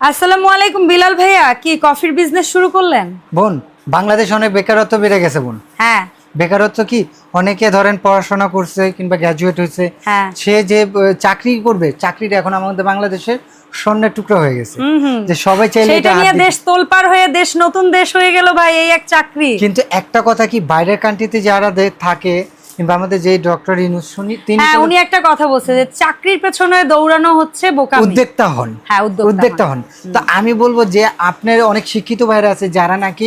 আসসালামু আলাইকুম বিলাল ভাইয়া কি কফির বিজনেস শুরু করলেন? বোন বাংলাদেশ অনেক বেকারত্ব বেড়ে গেছে বোন। হ্যাঁ। বেকারত্ব কি? অনেকে ধরেন পড়াশোনা করছে কিংবা গ্র্যাজুয়েট হয়েছে। হ্যাঁ। সে যে চাকরি করবে চাকরিটা এখন আমাদের বাংলাদেশের স্বর্ণের টুকরো হয়ে গেছে। যে সবাই চাইলে এটা নিয়ে দেশ তোলপার হয়ে দেশ নতুন দেশ হয়ে গেল ভাই এই এক চাকরি। কিন্তু একটা কথা কি বাইরের কান্ট্রিতে যারা থাকে কিংবা আমাদের যে ডক্টর ইনুস শুনি তিনি হ্যাঁ উনি একটা কথা বলছে যে চাকরির পেছনে দৌড়ানো হচ্ছে বোকামি। উদ্যোক্তা হন। হ্যাঁ উদ্যোক্তা হন। তো আমি বলব যে আপনার অনেক শিক্ষিত ভাইরা আছে যারা নাকি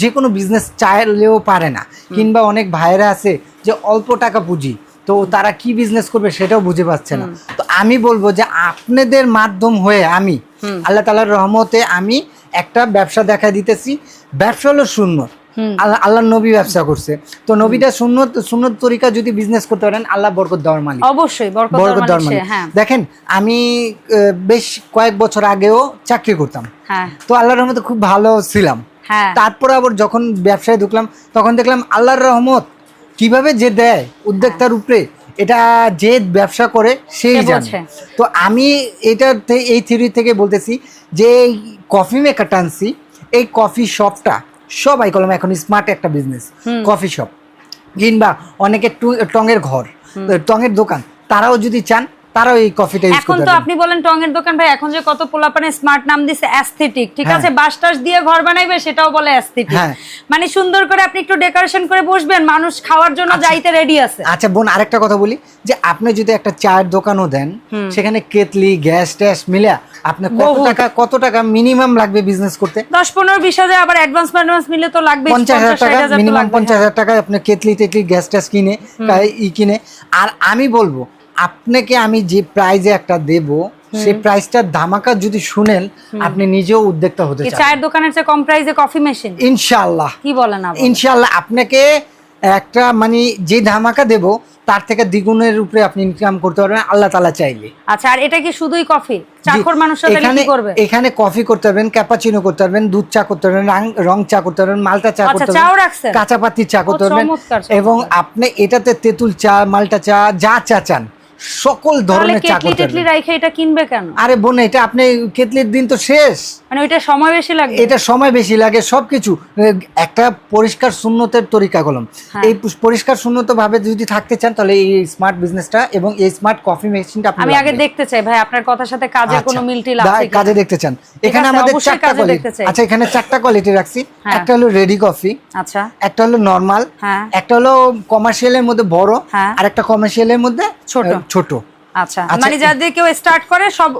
যে কোনো বিজনেস চাইলেও পারে না কিংবা অনেক ভাইরা আছে যে অল্প টাকা পুঁজি তো তারা কি বিজনেস করবে সেটাও বুঝে পাচ্ছে না। তো আমি বলব যে আপনাদের মাধ্যম হয়ে আমি আল্লাহ তালার রহমতে আমি একটা ব্যবসা দেখা দিতেছি। ব্যবসা হলো শূন্য। আল্লাহ আল্লাহ নবী ব্যবসা করছে। তো নবীটা শূন্য শূন্য তরিকা যদি বিজনেস করতে পারেন আল্লাহ বরকত দেওয়ার মালিক। অবশ্যই বরকত দেওয়ার মালিক হ্যাঁ। দেখেন আমি বেশ কয়েক বছর আগেও চাকরি করতাম। হ্যাঁ। তো আল্লাহর রহমতে খুব ভালো ছিলাম। হ্যাঁ। তারপরে আবার যখন ব্যবসায় ঢুকলাম তখন দেখলাম আল্লাহর রহমত কীভাবে যে দেয় উদ্যোক্তার উপরে এটা যে ব্যবসা করে সেই জানে। তো আমি এটা এই থিওরি থেকে বলতেছি যে কফি মেকারটা আনছি এই কফি শপটা সবাই কলম এখন স্মার্ট একটা বিজনেস কফি শপ কিংবা অনেকে টু- টঙের ঘর টঙের দোকান তারাও যদি চান তারাও এই কফিটা ইউজ এখন তো আপনি বলেন টঙের দোকান ভাই এখন যে কত পোলাপানে স্মার্ট নাম দিছে অ্যাস্থেটিক ঠিক হ্যাঁ। আছে? বাস টাস দিয়ে ঘর বানাইবে সেটাও বলে অ্যাস্থেটিক। মানে সুন্দর করে আপনি একটু ডেকোরেশন করে বসবেন মানুষ খাওয়ার জন্য যাইতে রেডি আছে। আচ্ছা বোন আরেকটা কথা বলি যে আপনি যদি একটা চায়ের দোকানও দেন সেখানে কেতলি গ্যাস ট্যাস মিলে আপনার কত টাকা কত টাকা মিনিমাম লাগবে বিজনেস করতে? দশ পনেরো বিশ হাজার আবার অ্যাডভান্স অ্যাডভান্স মিলে তো লাগবে পঞ্চাশ হাজার টাকা মিনিমাম পঞ্চাশ হাজার টাকা আপনি কেতলি টেতলি গ্যাস ট্যাস কিনে ই কিনে। আর আমি বলব আপনাকে আমি যে প্রাইজে একটা দেব সেই প্রাইসটার ধামাকা যদি শুনেন আপনি নিজেও উদ্যোক্তা হতে চান। চায়ের দোকানের চেয়ে কম প্রাইসে কফি মেশিন ইনশাআল্লাহ। কি বলেন আবার? ইনশাআল্লাহ আপনাকে একটা মানে যে ধামাকা দেব তার থেকে দ্বিগুণের উপরে আপনি ইনকাম করতে পারবেন আল্লাহ তালা চাইলে। আচ্ছা আর এটা কি শুধুই কফি চাকর মানুষরা এখানে কি করবে? এখানে কফি করতে পারবেন ক্যাপাচিনো করতে পারবেন দুধ চা করতে পারবেন রাং- চা করতে পারবেন মালটা চা আচ্ছা, করতে পারবেন রাখছেন? কাঁচা পাতির চা করতে পারবেন। এবং আপনি এটাতে তেঁতুল চা মালটা চা যা চা চান সকল ধরনের চা কেটলি করতে এটা কিনবে কেন? আরে বোন এটা আপনি কেতলির দিন তো শেষ। মানে ওইটা সময় বেশি লাগবে? এটা সময় বেশি লাগে সবকিছু। একটা পরিষ্কার শূন্যতের তরিকা কলম। হ্যাঁ। এই পরিষ্কার শূন্যত ভাবে যদি থাকতে চান তাহলে এই স্মার্ট বিজনেসটা এবং এই স্মার্ট কফি মেশিনটা আপনি আমি আগে দেখতে চাই ভাই আপনার কথার সাথে আচ্ছা, কোনো দা- আছে কিনা। কাজে দেখতে চান। এখানে আমাদের চারটা কোয়ালিটি আচ্ছা এখানে চারটা কোয়ালিটি রাখছি। হ্যাঁ। একটা হলো রেডি কফি আচ্ছা। একটা হলো নর্মাল হ্যাঁ। একটা হলো কমার্শিয়ালের মধ্যে বড়। আর একটা কমার্শিয়ালের মধ্যে ছোট। ছোট। আচ্ছা আচ্ছা, মানে যাদের কেউ স্টার্ট করে সব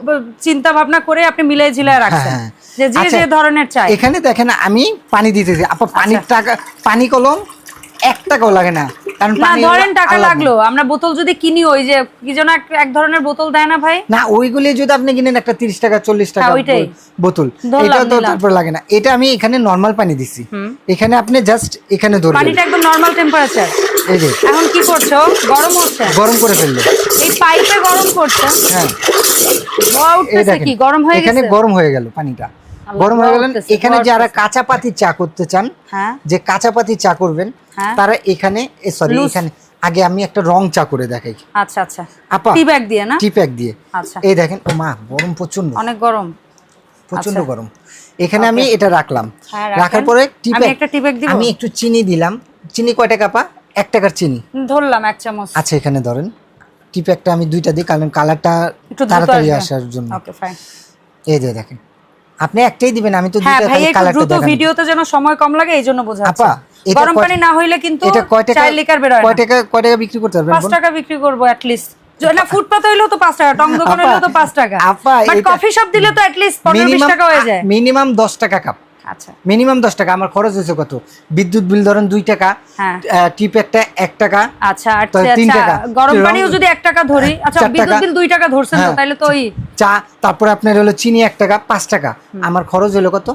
চিন্তা ভাবনা করে আপনি মিলাই ঝিলায় রাখছেন হ্যাঁ। যে যে আচ্ছা, যে ধরনের চাই এখানে দেখেন আমি পানি দিতেছি আপা পানির আচ্ছা। টাকা পানি কলম এক টাকাও লাগে না কারণ না পানি ধরেন টাকা লাগল আমরা বোতল যদি কিনি ওই যে কি যেন এক- ধরনের বোতল দেয় না ভাই? না ওইগুলি যদি আপনি কিনেন একটা তিরিশ টাকা চল্লিশ টাকা হ্যাঁ, ওইটাই। বো- বোতল এটা তো তারপর লাগে না। এটা আমি এখানে নর্মাল পানি দিছি। এখানে আপনি জাস্ট এখানে পানিটা একদম নর্মাল টেম্পারেচার এই যে। এখন কি করছ? গরম হচ্ছে। গরম করে ফেললে। এই পাইপে গরম করছ? হ্যাঁ। কি? গরম হয়ে এখানে গেছে? গরম হয়ে গেল পানিটা। গরম হয়ে গেলেন এখানে যারা উঠতেছে। কাঁচা পাতি চা করতে চান হ্যাঁ। যে কাঁচা পাতি চা করবেন হ্যাঁ। তারা এখানে সরি এখানে আগে আমি একটা রং চা করে দেখাই। আচ্ছা আচ্ছা। আপা টি ব্যাগ দিয়ে না? টি প্যাক দিয়ে। আচ্ছা। এই দেখেন ও মা গরম প্রচণ্ড অনেক গরম। প্রচণ্ড আচ্ছা। গরম। এখানে আমি এটা রাখলাম। হ্যাঁ, রাখার পরে টি আমি প্যাক একটা tea bag দিব? আমি একটু চিনি দিলাম। চিনি কয় টাকা পা এক টাকার চিনি। ধরলাম এক চামচ। আচ্ছা এখানে ধরেন। টি প্যাকটা আমি দুইটা দিই কারণ কালারটা তাড়াতাড়ি আসার জন্য। ওকে ফাইন এই যে দেখেন। আপনি একটাই দিবেন আমি তো হ্যাঁ ভাই একটু দ্রুত ভিডিওতে যেন সময় কম লাগে এই জন্য বোঝাচ্ছি। আপা, গরম পানি না হইলে কিন্তু এটা কয় টাকা চায়ের লিকার বেরোয় কয় টাকা কয় টাকা বিক্রি করতে পারবেন পাঁচ টাকা বিক্রি করব অ্যাটলিস্ট না ফুটপাত হইল তো পাঁচ টাকা টং দোকান হইল তো পাঁচ টাকা। আপা, বাট কফি শপ দিলে তো অ্যাটলিস্ট পনেরো বিশ টাকা হয়ে যায়। মিনিমাম দশ টাকা কাপ আচ্ছা। মিনিমাম দশ টাকা আমার খরচ হয়েছে কত? বিদ্যুৎ বিল ধরেন দুই টাকা হ্যাঁ। টি প্যাকটা এক টাকা আচ্ছা তিন টাকা। গরম পানিও যদি এক টাকা ধরি আচ্ছা বিদ্যুৎ বিল দুই টাকা ধরছেন তো হ্যাঁ। তাহলে তো ওই চা তারপরে আপনার হলো চিনি এক টাকা পাঁচ টাকা। আমার খরচ হলো কত?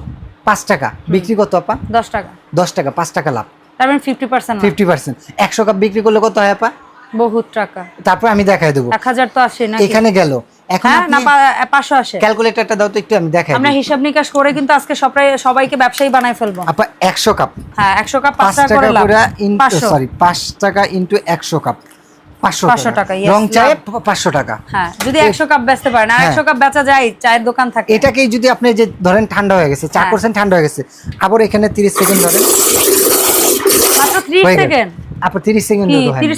পাঁচ টাকা। বিক্রি কত আপা? দশ টাকা। দশ টাকা পাঁচ টাকা লাভ। তার মানে ফিফটি পার্সেন্ট ফিফটি পার্সেন্ট একশো কাপ বিক্রি করলে কত হয় আপা? বহুত টাকা। তারপর আমি দেখাই দেবো। এক হাজার তো আসে না এখানে গেল। এখন হ্যাঁ না পাঁচশো আসে। ক্যালকুলেটরটা দাও তো একটু আমি দেখাই আমরা হিসাব নিকাশ করে কিন্তু আজকে সবাই সবাইকে ব্যবসায়ী বানাই ফেলব। আপা একশো কাপ। হ্যাঁ একশো কাপ পাঁচ টাকা করে সরি পাঁচ ইন্টু একশো কাপ। পাঁচশো টাকা, yes, রং চায়ে পাঁচশো টাকা। হ্যাঁ যদি একশো কাপ বেচতে পারেন আর হ্যাঁ। একশো কাপ বেচা যায় চায়ের দোকান থাকে। এটাকেই যদি আপনি যে ধরেন ঠান্ডা হয়ে গেছে চা। করছেন ঠান্ডা হয়ে গেছে আবার এখানে তিরিশ সেকেন্ড ধরেন। মাত্র ত্রিশ হয়ে গেল। সেকেন্ড। আবার তিরিশ সেকেন্ড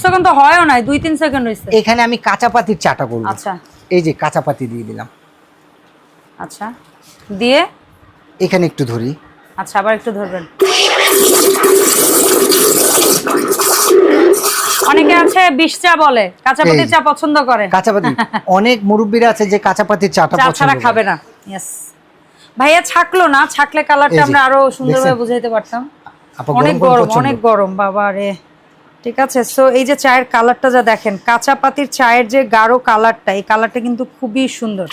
সেকেন্ড তো হয়ও নাই দুই তিন সেকেন্ড হয়েছে এখানে আমি কাঁচা পাতির চাটা করব। আচ্ছা। এই যে কাঁচা পাতি দিয়ে দিলাম। আচ্ছা। দিয়ে? এখানে একটু ধরি। আচ্ছা আবার একটু ধরবেন। অনেকে আছে বিষ চা বলে কাঁচা পাতির চা পছন্দ করে। কাঁচা পাতি অনেক মুরব্বীরা আছে যে কাঁচা পাতির চাটা চা পছন্দ ছাড়া খাবে না। ইয়েস ভাইয়া ছাকলো না? ছাকলে কালারটা আমরা আরও সুন্দরভাবে দেখছেন? বুঝাইতে পারতাম। অনেক গরম অনেক গরম বাবা রে ঠিক আছে সো এই যে চায়ের কালারটা যা দেখেন কাঁচা পাতির চায়ের যে গাঢ় কালারটা এই কালারটা কিন্তু খুবই সুন্দর।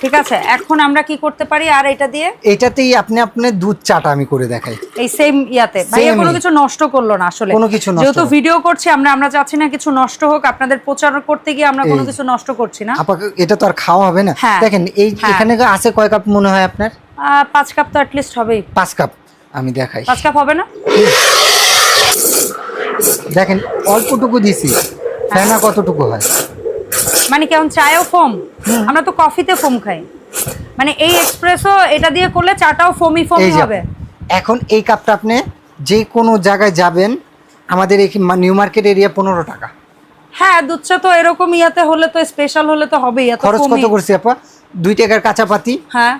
ঠিক আছে এখন আমরা কি করতে পারি? আর এটা দিয়ে? এটাতেই আপনি আপনার দুধ চাটা আমি করে দেখাই। এই সেম ইয়াতে। ভাইয়া কোনো কিছু নষ্ট করল না আসলে। কোনো কিছু নষ্ট যেহেতু ভিডিও করছি আমরা আমরা চাচ্ছি না কিছু নষ্ট হোক আপনাদের প্রচার করতে গিয়ে আমরা কোনো কিছু নষ্ট করছি না। আপা এটা তো আর খাওয়া হবে না। হ্যাঁ। দেখেন এই হ্যাঁ। এখানে আছে কয় কাপ মনে হয় আপনার? পাঁচ কাপ তো অ্যাটলিস্ট হবেই। পাঁচ কাপ। আমি দেখাই। পাঁচ কাপ হবে না? দেখেন অল্পটুকু দিছি। ফেনা কতটুকু হয়? মানে কেমন চায়ও ফোম? আমরা তো কফিতে ফোম খাই। মানে এই এক্সপ্রেসও এটা দিয়ে করলে চাটাও ফোমি ফোমি হবে। এখন এই কাপটা আপনি যে কোনো জায়গায় যাবেন আমাদের এই নিউ মার্কেট এরিয়া পনেরো টাকা। হ্যাঁ দুধ চা তো এরকম ইয়াতে হলে তো স্পেশাল হলে তো হবেই খরচ কত করছি আপা? দুই টাকার কাঁচা পাতি হ্যাঁ।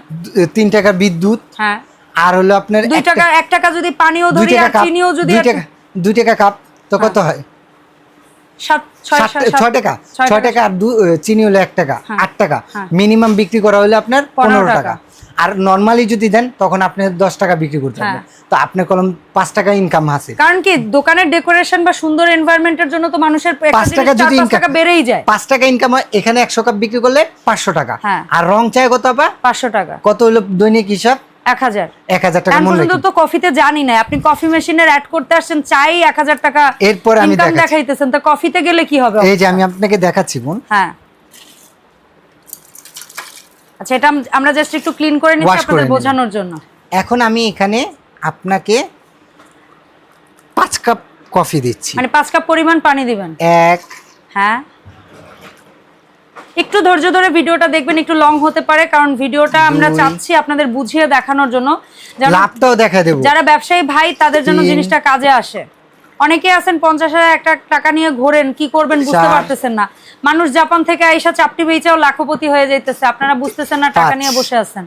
তিন টাকার বিদ্যুৎ হ্যাঁ। আর হলো আপনার দুই টাকা এক টাকা যদি পানিও ধরি আর চিনিও যদি দুই টাকা দুই টাকা কাপ তো কত হয়? সাত- সাত- ছয় টাকা? ছয় ছয় টাকা আর চিনি হলো এক টাকা হ্যাঁ। আট টাকা। হ্যাঁ। মিনিমাম বিক্রি করা হলে আপনার পনেরো পনেরো টাকা। টাকা। আর নর্মালি যদি দেন তখন আপনি দশ টাকা বিক্রি করতে হ্যাঁ। পারবেন তো আপনার কলম পাঁচ টাকা ইনকাম আছে। কারণ কি দোকানের ডেকোরেশন বা সুন্দর এনভায়রনমেন্টের জন্য তো মানুষের পাঁচ টাকা যদি ইনকাম টাকা বেড়েই যায়। পাঁচ টাকা ইনকাম হয় এখানে একশো কাপ বিক্রি করলে পাঁচশো টাকা। হ্যাঁ। আর রং চায় কত পাঁচশো টাকা। কত হলো দৈনিক হিসাব? এক হাজার। এক টাকা এখন তো কফিতে জানি না। আপনি কফি মেশিনের অ্যাড করতে আসছেন চাই এক হাজার টাকা এরপরে আমি দেখাইতেছেন। তো কফিতে গেলে কি হবে? এই যে আমি আপনাকে দেখাচ্ছি বোন। হ্যাঁ। আচ্ছা এটা আমরা জাস্ট একটু ক্লিন করে নিচ্ছি আপনাদের বোঝানোর জন্য। এখন আমি এখানে আপনাকে পাঁচ কাপ কফি দিচ্ছি। মানে পাঁচ কাপ পরিমাণ পানি দিবেন। এক হ্যাঁ। একটু ধৈর্য ধরে ভিডিওটা দেখবেন একটু লং হতে পারে কারণ ভিডিওটা আমরা চাচ্ছি আপনাদের বুঝিয়ে দেখানোর জন্য। লাভটাও দেখা দেবো। যারা ব্যবসায়ী ভাই তাদের জন্য জিনিসটা কাজে আসে। অনেকে আছেন পঞ্চাশ হাজার একটা টাকা নিয়ে ঘোরেন কি করবেন বুঝতে পারতেছেন না। মানুষ জাপান থেকে আইসা চাপটি বেচাও লাখপতি হয়ে যাইতেছে। আপনারা বুঝতেছেন না টাকা নিয়ে বসে আছেন।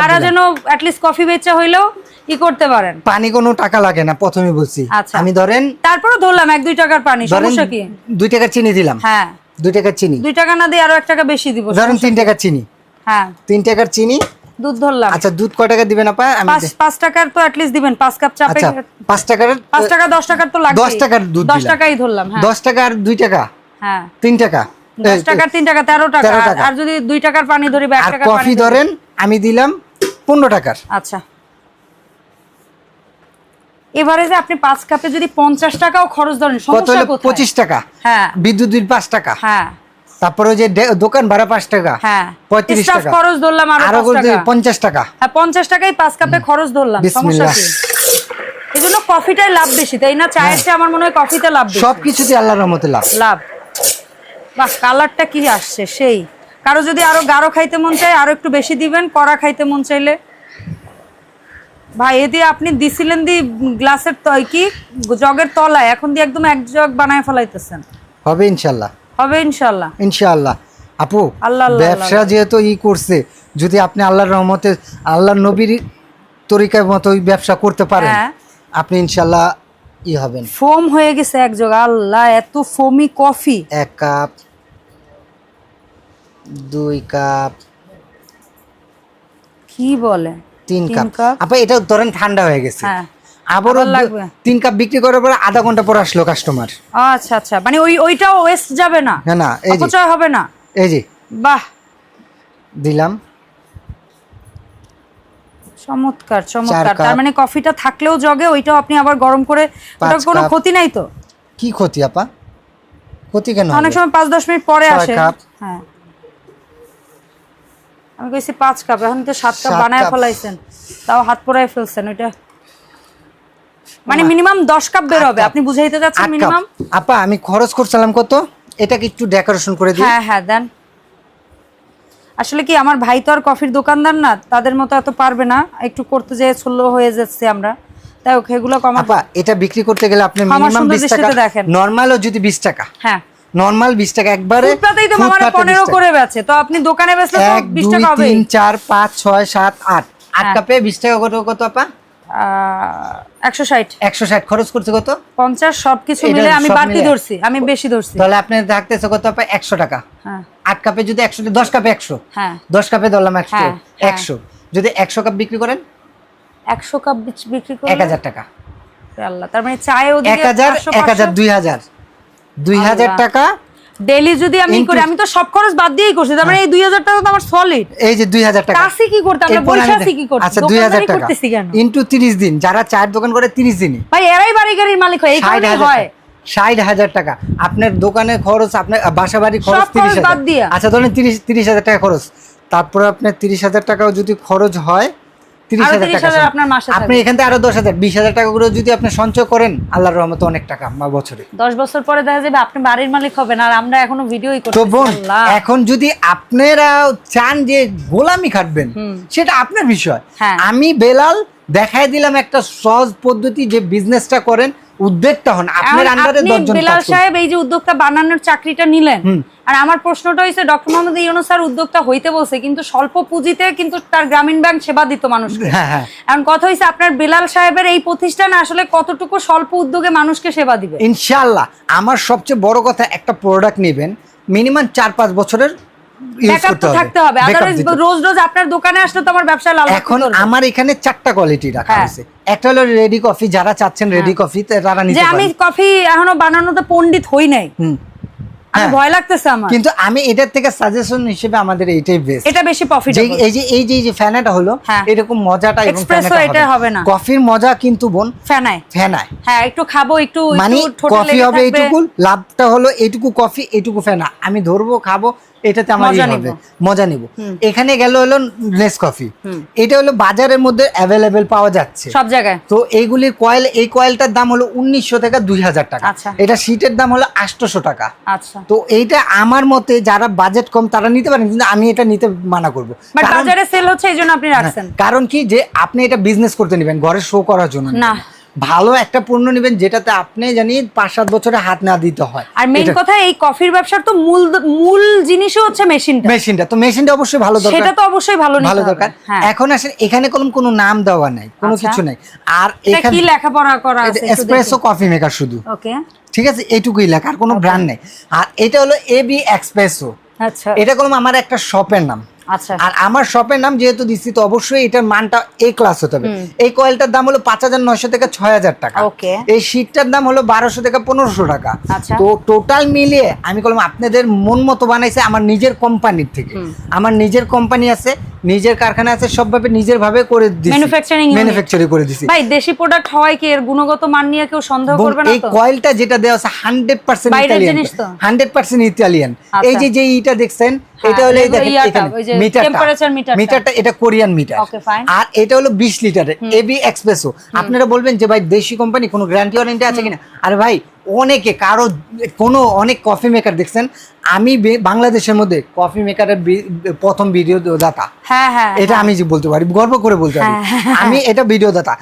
তারা। যেন অ্যাটলিস্ট কফি বেচা হইলেও ই করতে পারেন। পানি কোনো টাকা লাগে না প্রথমে বলছি। আচ্ছা। আমি ধরেন তারপরে ধরলাম এক দুই টাকার পানি সমস্যা কি? দুই টাকার চিনি দিলাম। হ্যাঁ। দুই টাকার চিনি। দুই টাকা না দিয়ে আরও এক টাকা বেশি দিব ধরেন তিন টাকার চিনি। হ্যাঁ। তিন টাকার চিনি? দুধ ধরলাম। আচ্ছা দুধ ক টাকা দিবেন আপা? আমি পাঁচ পাঁচ টাকার তো অ্যাটলিস্ট দিবেন পাঁচ কাপ চাপে আচ্ছা পাঁচ টাকার পাঁচ টাকা দশ টাকার তো লাগবে দশ টাকার দুধ দশ দিলাম। টাকাই ধরলাম হ্যাঁ। দশ টাকা আর দুই টাকা? হ্যাঁ। তিন টাকা? দশ এ, টাকার তিন টাকা তেরো টাকা। আর- যদি দুই টাকার পানি ধরি বা এক আর টাকার পানি কফি ধরেন আমি দিলাম পনেরো টাকার। আচ্ছা। এবারে যে আপনি পাঁচ কাপে যদি পঞ্চাশ টাকাও খরচ ধরেন সমস্যা কোথায়? পঁচিশ টাকা। হ্যাঁ। বিদ্যুৎ বিল পাঁচ টাকা। হ্যাঁ। তারপরে ওই যে দোকান ভাড়া পাঁচ টাকা। হ্যাঁ। পঁয়ত্রিশ টাকা। খরচ ধরলাম আরও পঞ্চাশ টাকা। হ্যাঁ পঞ্চাশ টাকাই পাঁচ কাপে খরচ ধরলাম সমস্যা। কি? এই জন্য কফিটাই লাভ বেশি তাই না? চায়ের চেয়ে আমার মনে হয় কফিতে লাভ বেশি। সব কিছুতে আল্লাহর রহমতে লাভ। লাভ। বাহ কালারটা কি আসছে সেই। কারও যদি আরও গাঢ় খাইতে মন চায় আরও একটু বেশি দিবেন কড়া খাইতে মন চাইলে। ভাই এ দিয়ে আপনি দিছিলেন দি গ্লাসের ত- কি? জগের তলায়। এখন দিয়ে একদম এক জগ বানায় ফেলাইতেছেন। হবে ইনশাল্লাহ। হবে ইনশাল্লাহ। ইনশাআল্লাহ আপু আল্লাহ, ব্যবসা যেহেতু ই করছে যদি আপনি আল্লাহর রহমতে আল্লাহর নবীর তরিকার মতো ব্যবসা করতে পারেন হ্যাঁ। আপনি ইনশাল্লাহ ই হবেন। ফোম হয়ে গেছে এক জগ। আল্লাহ এত ফোমি কফি। এক কাপ দুই কাপ। কি বলে? তিন কাপ। আপা এটা ধরেন ঠান্ডা হয়ে গেছে। হ্যাঁ। আবারও লাগবে। তিন কাপ বিক্রি করার পরে আধা ঘণ্টা পর আসলো কাস্টমার আচ্ছা আচ্ছা। মানে ওই ওইটাও ওয়েস্ট যাবে না? না না এই যে। হবে না? এই যে। বাহ। দিলাম। চমৎকার চমৎকার। তার মানে কফিটা থাকলেও জগে ওইটাও আপনি আবার গরম করে ওটার কোনো ক্ষতি নাই তো? কি ক্ষতি আপা? ক্ষতি কেন অনেক সময় পাঁচ দশ মিনিট পরে আসে। হ্যাঁ। আমি কইছি পাঁচ কাপ এখন তো সাত কাপ বানায়। ফেলাইছেন। তাও হাত পোড়ায় ফেলছেন ওইটা। মানে মিনিমাম দশ কাপ বের হবে আপনি বুঝাইতে যাচ্ছেন মিনিমাম? আপা আমি খরচ করছিলাম কত? এটাকে একটু ডেকোরেশন করে দিই। হ্যাঁ হ্যাঁ দেন। আসলে কি আমার ভাই তো আর কফির দোকানদার না তাদের মতো এত পারবে না একটু করতে যেয়ে ষোলো হয়ে যাচ্ছে আমরা। তাই ওকে এগুলো কমা আপা এটা বিক্রি করতে গেলে আপনি মিনিমাম সুন্দর বিশ টাকা দৃষ্টিতে দেখেন। নর্মালও যদি বিশ টাকা। হ্যাঁ। নর্মাল বিশ টাকা একবারে ফুটপাতেই তো মামারা ফুটপাতে 20 পনেরো টাকা। করে বেচে তো আপনি দোকানে বেচলে তো এক বিশ দুই টাকা হবে তিন চার পাঁচ ছয় সাত আট। আট হ্যাঁ। কাপে বিশ টাকা কত কত আপা? একশো ষাট। একশো ষাট। খরচ করছে কত? পঞ্চাশ সবকিছু মিলে আমি বাড়তি ধরছি আমি বেশি ধরছি। তাহলে আপনি থাকতেছে কত আপা? একশো টাকা। হ্যাঁ। আট কাপে যদি একশো দশ কাপে একশো। হ্যাঁ। দশ কাপে ধরলাম একশো হ্যাঁ, হ্যাঁ। একশো। যদি একশো কাপ বিক্রি করেন? একশো কাপ বিক্রি করে এক হাজার টাকা। আল্লাহ তার মানে চায় ওদিকে হাজার পাঁচশো, এক হাজার পাঁচশো। দুই হাজার দুই হাজার আল্লাহ। টাকা ডেলি যদি আমি করি আমি তো সব খরচ বাদ দিয়েই করছি তার মানে এই দুই হাজার টাকা তো আমার সলিড এই যে দুই হাজার টাকা। কাছে কি করতে? আমরা কি করতে? আচ্ছা দুই হাজার দোকানদারি টাকা। করতেছি কেন? ইন্টু তিরিশ দিন। যারা চায়ের দোকান করে তিরিশ দিনই ভাই এরাই বাড়ি গাড়ির মালিক হয় এই ষাট কারণে হাজার হয়। টাকা। ষাট হাজার টাকা। আপনার দোকানের খরচ আপনার বাসা বাড়ি খরচ তিরিশ বাদ হাজার আচ্ছা ধরেন তিরিশ তিরিশ হাজার টাকা খরচ। তারপরে আপনার তিরিশ হাজার টাকাও যদি খরচ হয় তিরিশ হাজার 30,000 টাকা আপনার মাসে আপনি এখান থেকে আরও দশ হাজার বিশ হাজার টাকা করে যদি আপনি সঞ্চয় করেন আল্লাহর রহমতে অনেক টাকা বা বছরে। দশ বছর পরে দেখা যাবে আপনি বাড়ির মালিক হবেন আর আমরা এখনও ভিডিওই তো করতেছি বোন এখন যদি আপনারা চান যে গোলামি খাটবেন সেটা আপনার বিষয়। হ্যাঁ। আমি বেলাল দেখাই দিলাম একটা সহজ পদ্ধতি যে বিজনেসটা করেন উদ্যোগটা হন আপনার আন্ডারে বেলাল। সাহেব এই যে উদ্যোক্তা বানানোর চাকরিটা নিলেন আর আমার প্রশ্নটা হয়েছে ডক্টর মোহাম্মদ ইউনুস স্যার উদ্যোক্তা হইতে বলছে কিন্তু স্বল্প পুঁজিতে কিন্তু তার গ্রামীণ ব্যাংক সেবা দিত মানুষকে হ্যাঁ হ্যাঁ এখন কথা হয়েছে আপনার বেলাল সাহেবের এই প্রতিষ্ঠান আসলে কতটুকু স্বল্প উদ্যোগে মানুষকে সেবা দিবে ইনশাল্লাহ আমার সবচেয়ে বড় কথা একটা প্রোডাক্ট নেবেন মিনিমাম চার পাঁচ বছরের। থাকতে হবে। রোজ রোজ আপনার দোকানে আসলে তো আমার লাল এখন আমার এখানে চারটা কোয়ালিটি রাখা হ্যাঁ। একটা হলো রেডি কফি যারা চাচ্ছেন রেডি কফি তারা যে নিতে আমি কফি এখনও বানানোতে পণ্ডিত হই নাই। আমি হ্যাঁ। ভয় লাগতেছে আমার। কিন্তু আমি এটার থেকে সাজেশন হিসেবে আমাদের এইটাই বেস্ট এটা বেশি প্রফিটেবল এই যে এই যে এই যে ফ্যানাটা হলো হ্যাঁ। এরকম মজাটা এবং Espresso এটা হবে। না। কফির মজা কিন্তু বোন ফ্যানায়। ফ্যানায়। হ্যাঁ একটু খাব একটু মানে কফি হবে এইটুকু লাভটা হলো এইটুকু কফি এইটুকু ফেনা। আমি ধরবো খাব এটাতে আমার মজা নিবো। এখানে গেল হলো নেস কফি। এটা হলো বাজারের মধ্যে অ্যাভেলেবেল পাওয়া যাচ্ছে। সব জায়গায়। তো এইগুলির কয়েল এই কয়েলটার দাম হলো উনিশশো থেকে দুই হাজার টাকা। আচ্ছা। এটা সিটের দাম হলো আটশোশো টাকা। আচ্ছা। তো এইটা আমার মতে যারা বাজেট কম তারা নিতে পারেন কিন্তু আমি এটা নিতে মানা করব। কারণ- বাজারে সেল হচ্ছে এই জন্য আপনি রাখছেন। হ্যাঁ, কারণ কি? যে আপনি এটা বিজনেস করতে নেবেন ঘরে শো করার জন্য না। ভালো একটা পণ্য নেবেন যেটাতে আপনি জানি পাঁচ সাত বছরে হাত না দিতে হয়। আর মেইন কথা এই কফির ব্যবসার তো মূল মূল জিনিসই হচ্ছে মেশিনটা। মেশিনটা তো মেশিনটা অবশ্যই ভালো দরকার। সেটা তো অবশ্যই ভালো ভালো দরকার। হ্যাঁ। এখন আসেন এখানে কোনো কোনো নাম দেওয়া নাই কোনো আচ্ছা। কিছু নাই। আর এটা এখানে কি লেখাপড়া করা আছে এসপ্রেসো কফি মেকার শুধু। ওকে। ঠিক আছে? এইটুকুই লেখা আর কোনো ব্র্যান্ড নেই। আর এটা হলো এবি এক্সপ্রেসো আচ্ছা। এটা করলাম আমার একটা শপের নাম। আর আমার শপের নাম যেহেতু দিচ্ছি তো অবশ্যই এটার মানটা এ ক্লাস হতে হবে। এই কয়েলটার দাম হলো পাঁচ হাজার নয়শো থেকে ছয় হাজার টাকা। এই শীটটার দাম হলো বারোশো থেকে পনেরোশো টাকা। আচ্ছা। তো টোটাল মিলিয়ে আমি বললাম আপনাদের মন মতো বানাইছে আমার নিজের কোম্পানির থেকে। আমার নিজের কোম্পানি আছে নিজের কারখানা আছে সবভাবে নিজের ভাবে করে দিচ্ছি ম্যানুফ্যাকচারিং করে দিচ্ছি ভাই দেশি প্রোডাক্ট হওয়ায় কি এর গুণগত মান নিয়ে কেউ সন্দেহ করবে না এই কয়েলটা যেটা দেওয়া আছে হান্ড্রেড পার্সেন্ট বাইরের ইতালিয়ান জিনিস তো? হান্ড্রেড পার্সেন্ট ইতালিয়ান আচ্ছা। এই যে যে ইটা দেখছেন হ্যাঁ, এটা হলো এই এগুলো দেখেন ইয়াটা, এখানে ওই যে মিটারটা। এটা কোরিয়ান মিটার। আর এটা হলো বিশ লিটারের এবি এক্সপ্রেসো। আপনারা বলবেন যে ভাই দেশি কোম্পানি কোনো গ্যারান্টি ওয়ারেন্টি আছে কিনা? আর ভাই অনেকে কারও কোনো অনেক কফি মেকার দেখছেন আমি বাংলাদেশের মধ্যে কফি মেকারের প্রথম ভিডিও দাতা। হ্যাঁ হ্যাঁ এটা আমি যে বলতে পারি গর্ব করে বলতে পারি। আমি এটা ভিডিও দাতা।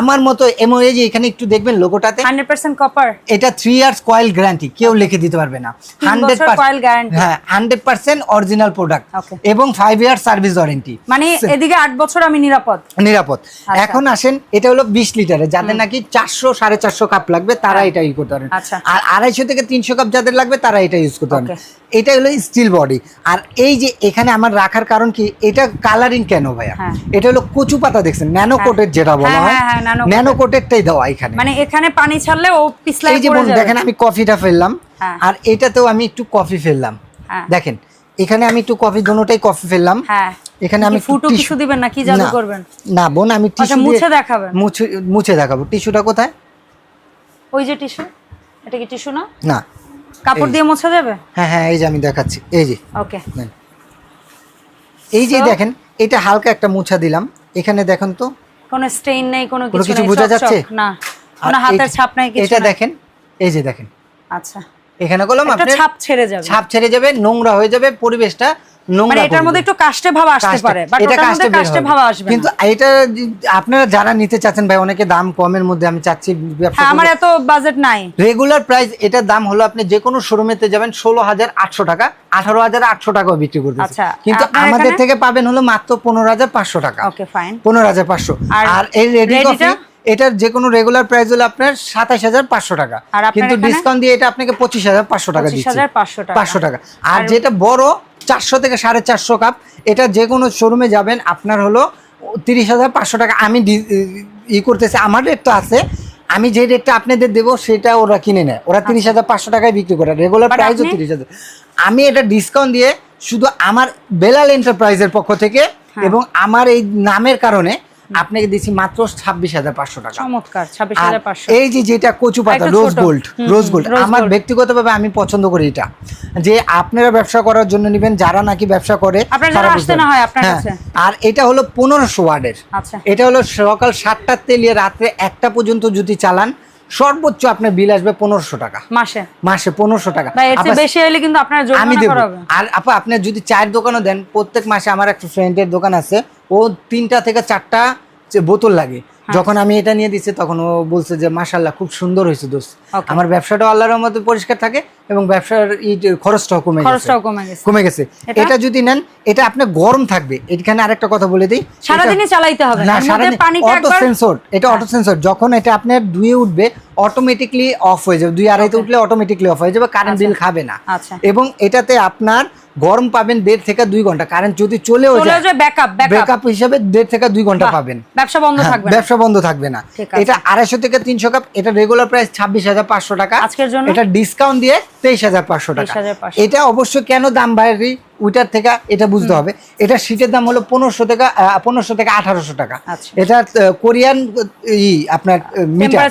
আমার মতো এমন এই যে এখানে একটু দেখবেন লোগোটাতে হান্ড্রেড পার্সেন্ট কপার এটা থ্রি ইয়ার্স কয়েল গ্যারান্টি কেউ লিখে দিতে পারবে না। হান্ড্রেড বছর coil guarantee। হ্যাঁ হান্ড্রেড পার্সেন্ট অরিজিনাল প্রোডাক্ট এবং ফাইভ ইয়ার সার্ভিস ওয়ারেন্টি মানে এদিকে আট বছর আমি নিরাপদ। নিরাপদ। এখন আসেন এটা হলো বিশ লিটারের যাদের নাকি চারশো সাড়ে চারশো কাপ লাগবে তারা এটা ইউজ করতে পারেন। আচ্ছা। আর আড়াইশো থেকে তিনশো কাপ যাদের লাগবে তারা এটা ইউজ করতে পারেন এটা হলো স্টিল বডি আর এই যে এখানে আমার রাখার কারণ কি এটা কালারিং কেন ভাইয়া? হ্যাঁ। এটা হলো কচু পাতা দেখছেন? ন্যানো কোটের যেটা বলা হ্যাঁ, হয় হ্যাঁ, হ্যাঁ, ন্যানো কোটেরটাই দেওয়া এখানে। মানে এখানে পানি ছাড়লে ও পিছলাই এই যে দেখেন আমি কফিটা ফেললাম। হ্যাঁ। আর এটাতেও আমি একটু কফি ফেললাম। হ্যাঁ। দেখেন এখানে আমি একটু কফি দোনোটাই কফি ফেললাম। হ্যাঁ। এখানে আমি ফুটো কিছু দিবেন না কি জাদু না, করবেন? না বোন আমি আচ্ছা, টিস্যু মুছে দেখাবেন। মুছে মুছে দেখাবো। টিস্যুটা কোথায়? ওই যে টিস্যু এটা কি টিস্যু না? না। কাপড় দিয়ে মোছা যাবে? হ্যাঁ হ্যাঁ এই যে আমি দেখাচ্ছি। এই যে। ওকে। এই যে দেখেন এটা হালকা একটা মোছা দিলাম। এখানে দেখেন তো কোনো স্টেইন নাই কোনো কিছু বোঝা যাচ্ছে? না। কোনো হাতের ছাপ নাই কিছু এটা দেখেন এই যে দেখেন। আচ্ছা। এখানে করলাম আপনার ছাপ ছেড়ে যাবে। ছাপ ছেড়ে যাবে নোংরা হয়ে যাবে পরিবেশটা নোংরা মানে এটার মধ্যে একটু কাস্টে ভাব আসতে পারে এটা ওটার কাস্টে মধ্যে বের কাস্টে হবে। ভাব আসবে কিন্তু এটা আপনারা যারা নিতে চাচ্ছেন ভাই অনেকে দাম কমের মধ্যে আমি চাচ্ছি হ্যাঁ আমার এত বাজেট নাই। রেগুলার প্রাইস এটার দাম হলো আপনি যে কোনো শোরুমেতে যাবেন ষোলো হাজার আটশো টাকা আঠারো হাজার আটশো টাকাও বিক্রি করতেছে। আচ্ছা, কিন্তু আমাদের থেকে পাবেন হলো মাত্র পনেরো হাজার পাঁচশো টাকা। ওকে ফাইন পনেরো হাজার পাঁচশো। আর এই রেডি? কফি এটার যে কোনো রেগুলার প্রাইস হলো আপনার সাতাশ হাজার পাঁচশো টাকা। কিন্তু ডিসকাউন্ট দিয়ে এটা আপনাকে পঁচিশ হাজার পাঁচশো টাকা দিচ্ছি। 25,500 টাকা। পাঁচশো টাকা। আর যেটা বড় চারশো থেকে সাড়ে চারশো কাপ এটা যে কোনো শোরুমে যাবেন আপনার হলো তিরিশ হাজার পাঁচশো টাকা। আমি ই করতেছি আমার রেট তো আছে। আমি যে রেটটা আপনাদের দেবো সেটা ওরা কিনে নেয়। ওরা তিরিশ হাজার পাঁচশো টাকায় বিক্রি করে। রেগুলার আচ্ছা। প্রাইসও তিরিশ হাজার। আমি এটা ডিসকাউন্ট দিয়ে শুধু আমার বেলাল এন্টারপ্রাইজের পক্ষ থেকে হ্যাঁ। এবং আমার এই নামের কারণে আপনাকে দিচ্ছি মাত্র ছাব্বিশ হাজার পাঁচশো টাকা। চমৎকার ছাব্বিশ হাজার পাঁচশো। এই যে যেটা কচু পাতা রোজ গোল্ড রোজ গোল্ড আমার। ব্যক্তিগতভাবে আমি পছন্দ করি এটা। যে আপনারা ব্যবসা করার জন্য নেবেন যারা নাকি ব্যবসা করে হ্যাঁ, আর এটা হলো পনেরোশো ওয়ার্ডের আচ্ছা। এটা হলো সকাল সাতটার তেলিয়ে রাত্রে একটা পর্যন্ত যদি চালান সর্বোচ্চ আপনার বিল আসবে পনেরোশো টাকা। মাসে? মাসে পনেরোশো টাকা। বেশি হলে কিন্তু আপনার আমি দেবো। আর আপা আপনি যদি চায়ের দোকানও দেন প্রত্যেক মাসে আমার একটা ফ্রেন্ডের দোকান আছে। ও তিনটা থেকে চারটা যে বোতল লাগে। হ্যাঁ। যখন আমি এটা নিয়ে দিচ্ছি তখন ও বলছে যে মাশাল্লাহ খুব সুন্দর হয়েছে দোস্ত। আমার ব্যবসাটাও আল্লাহর মধ্যে পরিষ্কার থাকে এবং ব্যবসার খরচটাও কমে খরচটাও কমে গেছে। কমে গেছে। এটা? যদি নেন এটা আপনার গরম থাকবে। এখানে আরেকটা কথা বলে দিই। সারাদিনই এটা- চালাইতে হবে না সারাদিন অটো হ্যাঁ। সেন্সর এটা অটো সেন্সর যখন এটা আপনার দুয়ে উঠবে অটোমেটিকলি অফ হয়ে যাবে। দুই আড়াইতে উঠলে অটোমেটিকলি অফ হয়ে যাবে কারেন্ট বিল খাবে না। আচ্ছা। এবং এটাতে আপনার গরম পাবেন দেড় থেকে দুই ঘণ্টা। কারেন্ট যদি চলেও যায় ব্যাকআপ হিসাবে দেড় থেকে দুই ঘণ্টা পাবেন। ব্যবসা বন্ধ হ্যাঁ, থাকবে ব্যবসা বন্ধ থাকবে না। এটা আড়াইশো থেকে তিনশো কাপ এটা রেগুলার প্রাইস ছাব্বিশ হাজার পাঁচশো টাকা। আজকের জন্য? এটা ডিসকাউন্ট দিয়ে তেইশ হাজার পাঁচশো টাকা। এটা অবশ্যই কেন দাম বাইরে ওইটার থেকে এটা বুঝতে হবে। এটা শীতের দাম হলো পনেরোশো থেকে পনেরোশো থেকে আঠারোশো টাকা। আচ্ছা। এটা কোরিয়ান ই আপনার মিটার।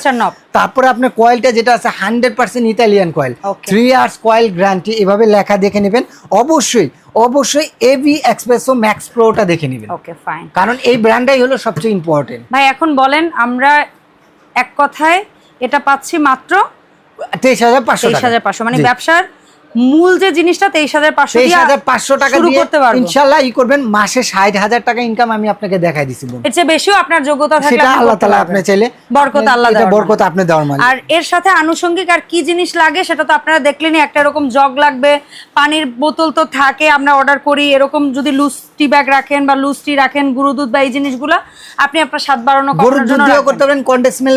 তারপরে আপনার কয়েলটা যেটা আছে hundred percent Italian coil three years coil guarantee এভাবে লেখা দেখে নেবেন। অবশ্যই অবশ্যই এবি এক্সপ্রেসো ম্যাক্স প্রোটা দেখে নেবেন। ওকে ফাইন কারণ এই ব্র্যান্ডটাই হলো সবচেয়ে ইম্পর্টেন্ট ভাই এখন বলেন আমরা এক কথায় এটা পাচ্ছি মাত্র তেইশ হাজার পাঁচশো তেইশ হাজার পাঁচশো। মানে ব্যবসার মূল যে জিনিসটা তেইশ হাজার পাঁচশো তেইশ হাজার পাঁচশো টাকা শুরু করতে পারব। ইনশাল্লাহ ই করবেন মাসে ষাট হাজার টাকা ইনকাম আমি আপনাকে দেখাই দিছি এর চেয়ে বেশিও আপনার যোগ্যতা থাকলে সেটা আল্লাহ পারবেন। আপনি চাইলে। বরকত আল্লাহ এটা দেওয়ার বরকত আপনি দেওয়ার মানে আর এর সাথে আনুষঙ্গিক আর কি জিনিস লাগে সেটা তো আপনারা দেখলেনই একটা এরকম জগ লাগবে পানির বোতল তো থাকে আমরা অর্ডার করি এরকম যদি লুজ টি ব্যাগ রাখেন বা লুজ টি রাখেন দুধ বা এই জিনিসগুলো আপনি আপনার স্বাদ বাড়ানো গরুর দুধ দিয়েও করতে পারেন কন্ডেসমেল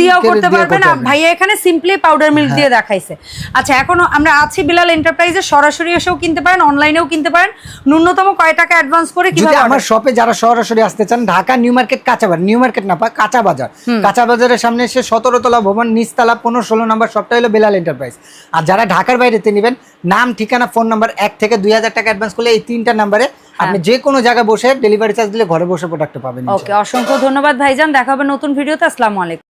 দিয়েও করতে পারবেন। ভাইয়া এখানে সিম্পলি পাউডার মিল্ক। দিয়ে দেখাইছে। আচ্ছা এখনও আমরা আছি বিলাল এন্টারপ্রাইজে সরাসরি এসেও কিনতে পারেন অনলাইনেও কিনতে পারেন। ন্যূনতম কয় টাকা অ্যাডভান্স করে যদি আমার শপে যারা সরাসরি আসতে চান ঢাকা নিউ মার্কেট কাঁচা বাজার নিউ মার্কেট না কাঁচা বাজার। কাঁচা বাজারের সামনে এসে সতেরো তলা ভবন নিচতলা পনেরো ষোলো নম্বর সবটা হলো বেলাল এন্টারপ্রাইজ আর যারা ঢাকার বাইরেতে নেবেন নাম ঠিকানা ফোন নাম্বার এক থেকে দুই হাজার টাকা অ্যাডভান্স করলে এই তিনটা নাম্বারে আপনি যে কোনো জায়গায় বসে ডেলিভারি চার্জ দিলে ঘরে বসে প্রোডাক্ট পাবেন ওকে অসংখ্য ধন্যবাদ ভাইজান। দেখা হবে নতুন ভিডিওতে আসসালামু আলাইকুম।